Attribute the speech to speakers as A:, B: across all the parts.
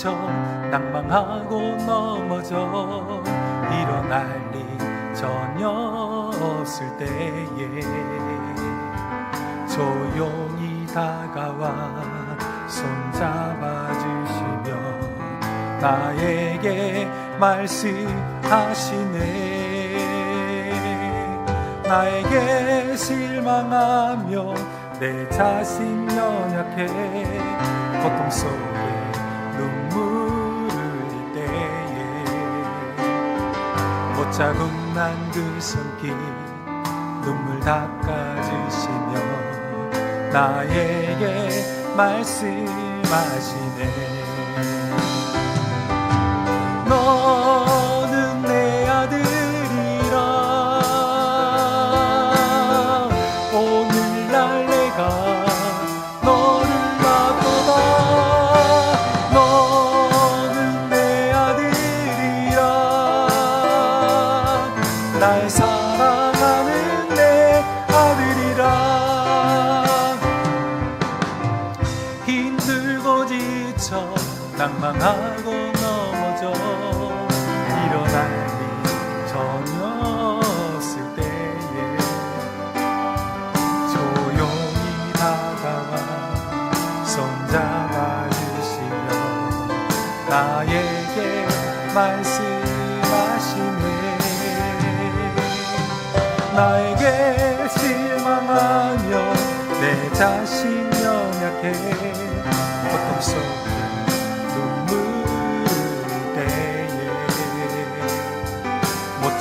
A: 지쳐 낭망하고 넘어져. 일어날 리 전혀 없을 때에 조용히 다가와 손잡아 주시며 나에게 말씀하시네. 나에게 실망하며 내 자신 연약해. 고통 속에 눈물을 때에 못자국 난그 손길 눈물 닦아주시며 나에게 말씀하시네. 너 낭망하고 넘어져 일어날 리 전혀 없을 때에 조용히 다가와 손잡아 주시며 나에게 말씀하시네. 나에게 실망하며 내 자신 연약해. 고통 속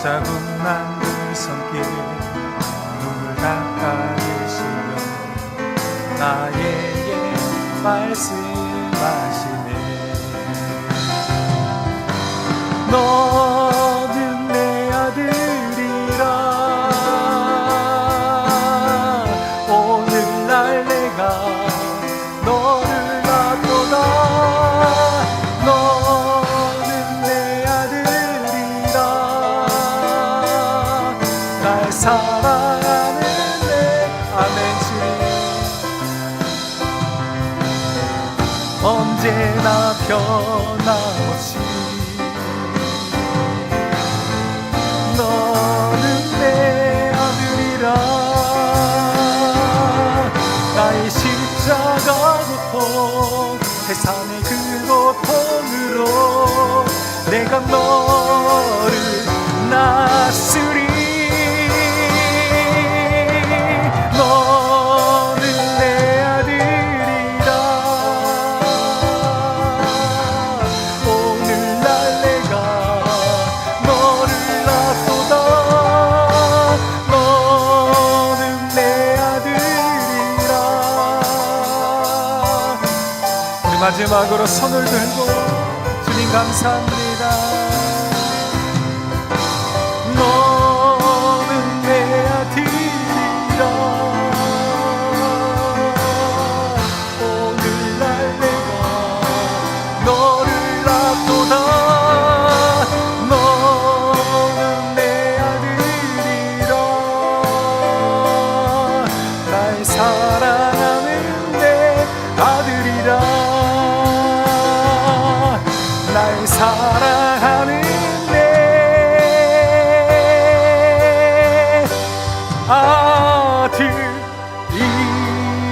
A: 자국 난그 손길 눈물 닦아주시며 나에게 말씀하시네. 너 사랑하는 내 아멘 주님. 언제나 변함없이 너는 내 아들이라. 나의 십자가 고통 세상의 그 고통으로 내가 너를 낳으리 마지막으로 손을 들고 주님 감사합니다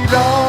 A: 아들이라